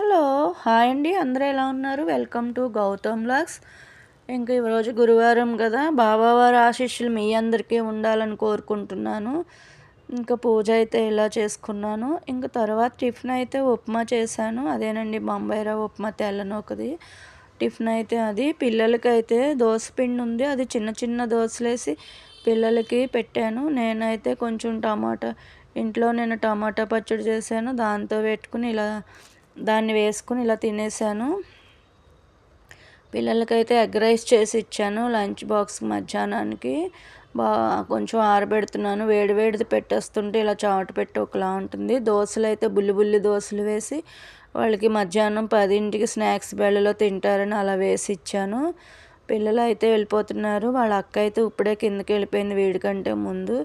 Hello hi అండి. అందరూ ఎలా ఉన్నారు? వెల్కమ్ టు గౌతమ్ లాక్స్ ఇంకా ఈరోజు గురువారం కదా. బాబావారి ఆశీస్సులు మీ అందరికీ ఉండాలని కోరుకుంటున్నాను. ఇంకా పూజ అయితే ఇలా చేసుకున్నాను. ఇంకా తర్వాత టిఫిన్ అయితే ఉప్మా చేశాను. అదేనండి బొంబాయి రవ్వ ఉప్మా తెల్లనొకది. టిఫిన్ అయితే అది. పిల్లలకైతే దోశ పిండి ఉంది. అది చిన్న చిన్న దోశలేసి పిల్లలకి పెట్టాను. నేనైతే కొంచెం టమాటా ఇంట్లో నేను టమాటా పచ్చడి చేశాను. దాంతో పెట్టుకుని ఇలా దాన్ని వేసుకుని ఇలా తినేసాను. పిల్లలకైతే ఎగ్ రైస్ చేసి ఇచ్చాను లంచ్ బాక్స్ మధ్యాహ్నానికి. బా కొంచెం ఆరబెడుతున్నాను. వేడి వేడిది పెట్టేస్తుంటే ఇలా చాటు పెట్టి ఒకలా ఉంటుంది. దోశలు అయితే బుల్లి బుల్లి దోశలు వేసి వాళ్ళకి మధ్యాహ్నం పదింటికి స్నాక్స్ బెళ్ళలో తింటారని అలా వేసి ఇచ్చాను. పిల్లలు అయితే వెళ్ళిపోతున్నారు. వాళ్ళ అక్క అయితే ఇప్పుడే కిందకి వెళ్ళిపోయింది వీడికంటే ముందు.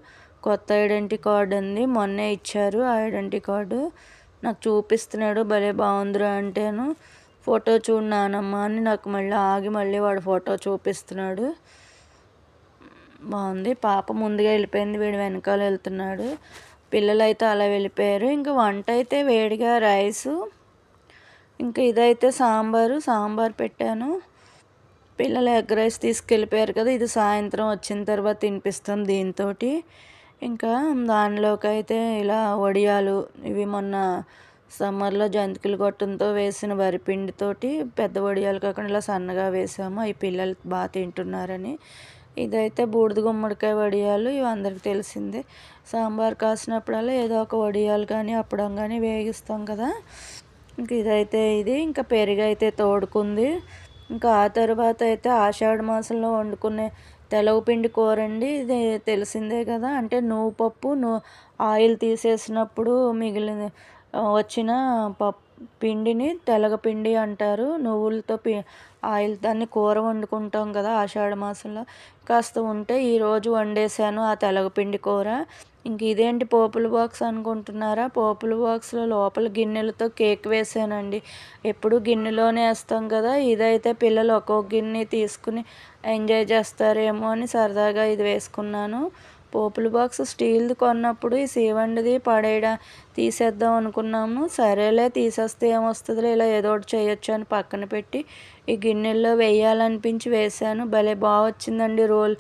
కొత్త ఐడెంటిటీ కార్డు ఉంది. మొన్నే ఇచ్చారు ఆ ఐడెంటిటీ కార్డు. నాకు చూపిస్తున్నాడు భలే బాగుందిరా అంటేను. ఫోటో చూడు నానమ్మ అని నాకు మళ్ళీ ఆగి మళ్ళీ వాడు ఫోటో చూపిస్తున్నాడు. బాగుంది. పాప ముందుగా వెళ్ళిపోయింది వీడు వెనకాల వెళ్తున్నాడు. పిల్లలు అయితే అలా వెళ్ళిపోయారు. ఇంకా వంట అయితే వేడిగా రైసు ఇంకా ఇదైతే సాంబారు. సాంబార్ పెట్టాను. పిల్లలు ఎగ్ రైస్ తీసుకెళ్ళిపోయారు కదా ఇది సాయంత్రం వచ్చిన తర్వాత తినిపిస్తాం దీంతో ఇంకా దానిలోకి అయితే ఇలా వడియాలు ఇవి మొన్న సమ్మర్లో జంతికలు గొట్టంతో వేసిన వరిపిండితోటి పెద్ద వడియాలు కాకుండా ఇలా సన్నగా వేసాము. అవి పిల్లలు బాగా తింటున్నారని. ఇదైతే బూడిద గుమ్మడికాయ వడియాలు ఇవి అందరికి తెలిసిందే. సాంబార్ కాసినప్పుడల్లా ఏదో ఒక వడియాలు కానీ అప్పడం కానీ వేగిస్తాం కదా. ఇంక ఇదైతే ఇది. ఇంకా పెరుగు అయితే తోడుకుంది. ఇంకా ఆ తర్వాత అయితే ఆషాఢ మాసంలో వండుకునే తెలవపిండి కూర అండి ఇది తెలిసిందే కదా. అంటే నువ్వు పప్పు నువ్వు ఆయిల్ తీసేసినప్పుడు మిగిలిన వచ్చిన పప్పు పిండిని తెలగపిండి అంటారు. నువ్వులతో పి ఆయిల్ దాన్ని కూర వండుకుంటాం కదా ఆషాఢ మాసంలో. కాస్త ఉంటే ఈరోజు వండేసాను ఆ తెలగపిండి కూర. ఇంక ఇదేంటి పోపుల బాక్స్ అనుకుంటున్నారా? పోపుల బాక్స్లో లోపల గిన్నెలతో కేక్ వేసానండి. ఎప్పుడు గిన్నెలోనే వేస్తాం కదా. ఇదైతే పిల్లలు ఒక్కొక్క గిన్నె తీసుకుని ఎంజాయ్ చేస్తారేమో అని సరదాగా ఇది వేసుకున్నాను. పోపుల బాక్స్ స్టీల్ది కొన్నప్పుడు ఈ సీవండిది పడేయడం తీసేద్దాం అనుకున్నాము. సరేలే తీసేస్తే ఏమొస్తుందిలే ఇలా ఏదో ఒకటి చేయొచ్చు అని పక్కన పెట్టి ఈ గిన్నెల్లో వేయాలనిపించి వేశాను. భలే బాగా వచ్చిందండి రోల్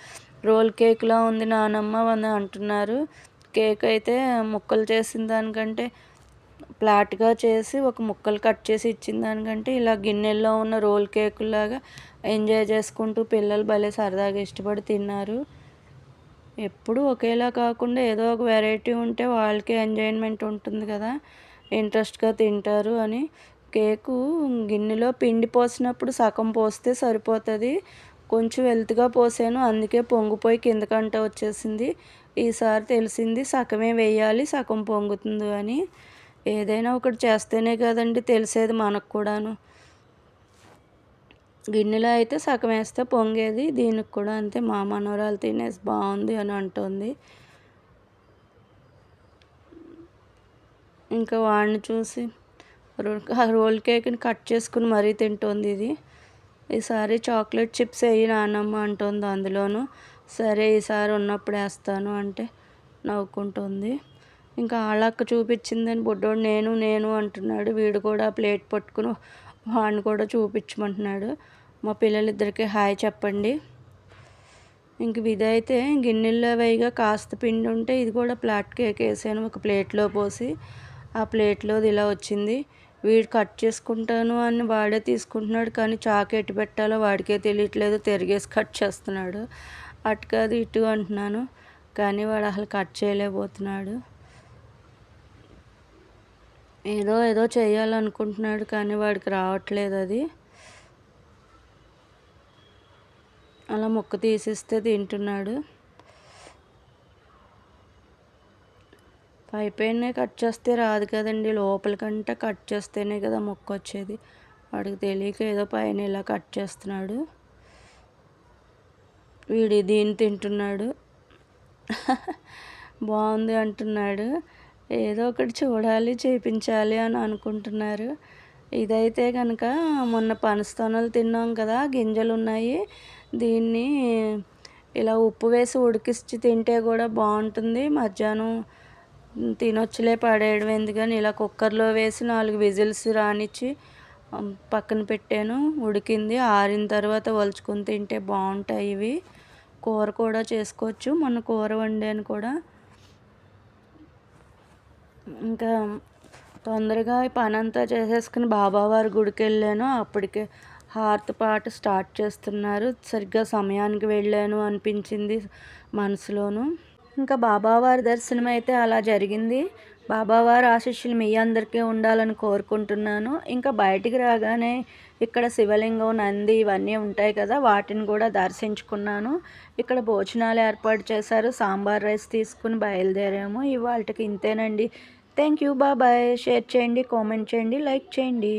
రోల్ కేక్లా ఉంది నానమ్మ అని అంటున్నారు. కేక్ అయితే ముక్కలు చేసిన దానికంటే ఫ్లాట్గా చేసి ఒక ముక్కలు కట్ చేసి ఇచ్చిన దానికంటే ఇలా గిన్నెల్లో ఉన్న రోల్ కేకులాగా ఎంజాయ్ చేసుకుంటూ పిల్లలు భలే సరదాగా ఇష్టపడి తిన్నారు. ఎప్పుడు ఒకేలా కాకుండా ఏదో ఒక వెరైటీ ఉంటే వాళ్ళకి ఎంజాయ్మెంట్ ఉంటుంది కదా. ఇంట్రెస్ట్గా తింటారు అని. కేకు గిన్నెలో పిండి పోసినప్పుడు సగం పోస్తే సరిపోతుంది. కొంచెం వెల్త్గా పోసాను అందుకే పొంగిపోయి కిందకంట వచ్చేసింది. ఈసారి తెలిసింది సగమే వేయాలి సగం పొంగుతుంది అని. ఏదైనా ఒకటి చేస్తేనే కదండి తెలిసేది మనకు కూడాను. గిన్నెలో అయితే సగం వేస్తే పొంగేది దీనికి కూడా అంతే. మా మనోరాలు తినేసి బాగుంది అని అంటుంది. ఇంకా వాడిని చూసి రోల్ కేక్ని కట్ చేసుకుని మరీ తింటుంది ఇది. ఈసారి చాక్లెట్ చిప్స్ వేయి నానమ్మ అంటుంది అందులోను. సరే ఈసారి ఉన్నప్పుడు వేస్తాను అంటే నవ్వుకుంటుంది. ఇంకా ఆళ్ళక్క చూపించిందని బుడ్డోడు నేను నేను అంటున్నాడు. వీడు కూడా ప్లేట్ పట్టుకుని వాడిని కూడా చూపించమంటున్నాడు. మా పిల్లలిద్దరికి హాయ్ చెప్పండి. ఇంక విధైతే గిన్నెల్లో వేయగా కాస్త పిండి ఉంటే ఇది కూడా ప్లాట్ కేక్ వేసాను ఒక ప్లేట్లో పోసి. ఆ ప్లేట్లో ఇలా వచ్చింది. వీడు కట్ చేసుకుంటాను అని వాడే తీసుకుంటున్నాడు కానీ చాకు ఎటు పెట్టాలో వాడికే తెలియట్లేదు తిరిగేసి కట్ చేస్తున్నాడు. అటు కాదు ఇటు అంటున్నాను కానీ వాడు అసలు కట్ చేయలేకపోతున్నాడు. ఏదో ఏదో చేయాలనుకుంటున్నాడు కానీ వాడికి రావట్లేదు అది. అలా మొక్క తీసిస్తే తింటున్నాడు. పైపైనే కట్ చేస్తే రాదు కదండి. లోపలికంటే కట్ చేస్తేనే కదా ముక్క వచ్చేది. వాడికి తెలియక ఏదో పైన ఇలా కట్ చేస్తున్నాడు. వీడి దీన్ని తింటున్నాడు. బాగుంది అంటున్నాడు. ఏదో ఒకటి చూడాలి చేయించాలి అని అనుకుంటున్నారు. ఇదైతే కనుక మొన్న పనస్తోనలు తిన్నాం కదా గింజలు ఉన్నాయి. దీన్ని ఇలా ఉప్పు వేసి ఉడికించి తింటే కూడా బాగుంటుంది. మధ్యాహ్నం తినొచ్చులే పడేయడం ఎందుకని ఇలా కుక్కర్లో వేసి నాలుగు విజిల్స్ రానిచ్చి పక్కన పెట్టాను. ఉడికింది ఆరిన తర్వాత వలుచుకుని తింటే బాగుంటాయి ఇవి. కూర కూడా చేసుకోవచ్చు. మొన్న కూర వండాను కూడా. ఇంకా తొందరగా ఈ పని అంతా చేసేసుకుని బాబావారి గుడికి వెళ్ళాను. అప్పటికే హారతి పాట స్టార్ట్ చేస్తున్నారు. సరిగ్గా సమయానికి వెళ్ళాను అనిపించింది మనసులోను. ఇంకా బాబావారి దర్శనం అయితే అలా జరిగింది. బాబావారి ఆశీస్సులు మీ అందరికీ ఉండాలని కోరుకుంటున్నాను. ఇంకా బయటికి రాగానే ఇక్కడ శివలింగం నంది ఇవన్నీ ఉంటాయి కదా వాటిని కూడా దర్శించుకున్నాను. ఇక్కడ భోజనాలు ఏర్పాటు చేశారు. సాంబార్ రైస్ తీసుకుని బయలుదేరాము. ఇవాళకి ఇంతేనండి. థ్యాంక్ యూ బాబాయ్ షేర్ చేయండి కామెంట్ చేయండి లైక్ చేయండి.